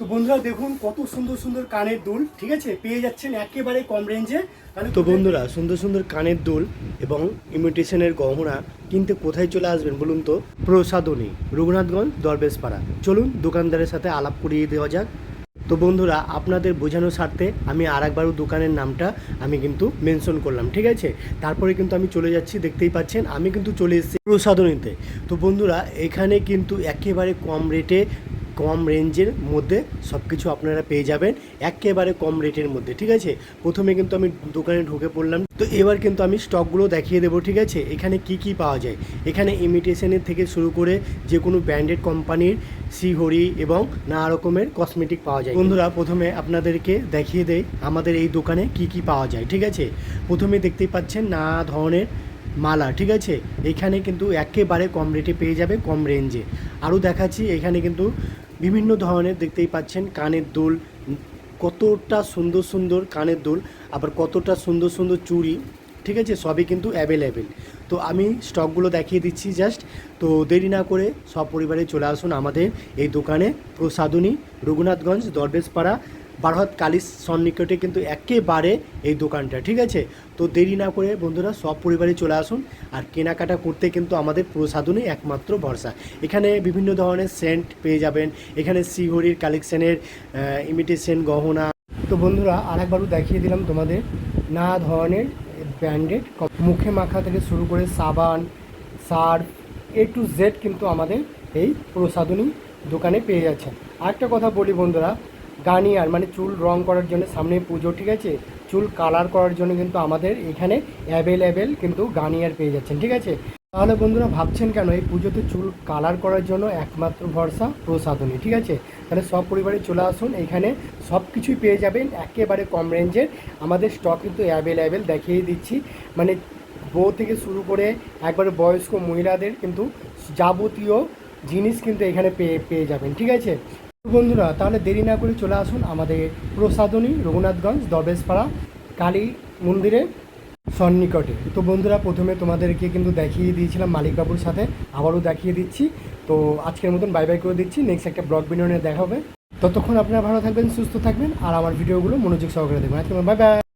তো বন্ধুরা দেখুন কত সুন্দর সুন্দর কানের দুল ঠিক আছে? পেয়ে যাচ্ছেন একেবারে কম রেঞ্জে তো বন্ধুরা সুন্দর সুন্দর কানের দুল এবং ইমিটেশনের গহনা কিনতে কোথায় চলে আসবেন বলুন তো? প্রসাদনী রঘুনাথগঞ্জ দরবেশপাড়া। চলুন দোকানদারের সাথে আলাপ করিয়ে দেওয়া যাক। তো বন্ধুরা আপনাদের বোঝানোর স্বার্থে আমি আর একবারও দোকানের নামটা আমি কিন্তু মেনশন করলাম ঠিক আছে? তারপরে কিন্তু আমি চলে যাচ্ছি দেখতেই পাচ্ছেন আমি কিন্তু চলে এসেছি প্রসাদনীতে। তো বন্ধুরা এখানে কিন্তু একেবারে কম রেটে কম রেঞ্জের মধ্যে সব কিছু আপনারা পেয়ে যাবেন, একেবারে কম রেটের মধ্যে, ঠিক আছে? প্রথমে কিন্তু আমি দোকানে ঢুকে পড়লাম। তো এবার কিন্তু আমি স্টকগুলো দেখিয়ে দেবো, ঠিক আছে? এখানে কি কি পাওয়া যায়? এখানে ইমিটেশনের থেকে শুরু করে যে কোনো ব্র্যান্ডেড কোম্পানির শ্রীহরি এবং নানা রকমের কসমেটিক পাওয়া যায়। বন্ধুরা, প্রথমে আপনাদেরকে দেখিয়ে দেয় আমাদের এই দোকানে কি কি পাওয়া যায়, ঠিক আছে? প্রথমে দেখতেই পাচ্ছেন নানা ধরনের মালা, ঠিক আছে? এখানে কিন্তু একেবারে কম রেটে পেয়ে যাবে, কম রেঞ্জে। আরও দেখাচ্ছি, এখানে কিন্তু বিভিন্ন ধরনের দেখতেই পাচ্ছেন কানের দোল, কতটা সুন্দর সুন্দর কানের দোল, আবার কতটা সুন্দর সুন্দর চুড়ি, ঠিক আছে? সবই কিন্তু অ্যাভেলেবেল তো আমি স্টকগুলো দেখিয়ে দিচ্ছি জাস্ট তো দেরি না করে সব পরিবারে চলে আসুন আমাদের এই দোকানে প্রসাদনী রঘুনাথগঞ্জ দরবেশপাড়া বারহাত কালিস সন্নিকটে কিন্তু একেবারে এই দোকানটা, ঠিক আছে? তো দেরি না করে বন্ধুরা সব পরিবারে চলে আসুন আর কেনাকাটা করতে কিন্তু আমাদের প্রসাদনই একমাত্র ভরসা। এখানে বিভিন্ন ধরনের সেন্ট পেয়ে যাবেন, এখানে শ্রীহরির কালেকশনের ইমিটেশন গহনা। তো বন্ধুরা আরেকবারও দেখিয়ে দিলাম তোমাদের না ধরনের ব্র্যান্ডেড মুখে মাখা থেকে শুরু করে সাবান, সার্ফ এ টু জেড কিন্তু আমাদের এই প্রসাদনী দোকানে পেয়ে যাচ্ছেন। আরেকটা কথা বলি বন্ধুরা গার্নিয়ার মানে চুল রং করার জন্য সামনে পুজো, ঠিক আছে? চুল কালার করার জন্য কিন্তু আমাদের এখানে অ্যাভেলেবেল কিন্তু গার্নিয়ার পেয়ে যাচ্ছেন, ঠিক আছে? তাহলে বন্ধুরা ভাবছেন কেন? এই পুজোতে চুল কালার করার জন্য একমাত্র ভরসা প্রসাদনী ঠিক আছে? তাহলে সব পরিবারে চলে আসুন, এখানে সব কিছুই পেয়ে যাবেন, একেবারে কম রেঞ্জের। আমাদের স্টক কিন্তু অ্যাভেলেবেল দেখিয়ে দিচ্ছি। মানে বউ থেকে শুরু করে একবারে বয়স্ক মহিলাদের কিন্তু যাবতীয় জিনিস কিন্তু এখানে পেয়ে পেয়ে যাবেন, ঠিক আছে? বন্ধুরা, তাহলে দেরি না করে চলে আসুন আমাদের প্রসাদনী রঘুনাথগঞ্জ দবেশপাড়া কালী মন্দিরের সন্নিকটে। তো বন্ধুরা, প্রথমে তোমাদেরকে কিন্তু দেখিয়ে দিয়েছিলাম মালিকবাবুর সাথে, আবারও দেখিয়ে দিচ্ছি। তো আজকের মতন বাই বাই করে দিচ্ছি নেক্সট একটা ব্লগ ভিডিও দেখা হবে। ততক্ষণ আপনারা ভালো থাকবেন, সুস্থ থাকবেন, আর আমার ভিডিওগুলো মনোযোগ সহকারে দেখবেন। আজকে বাই বাই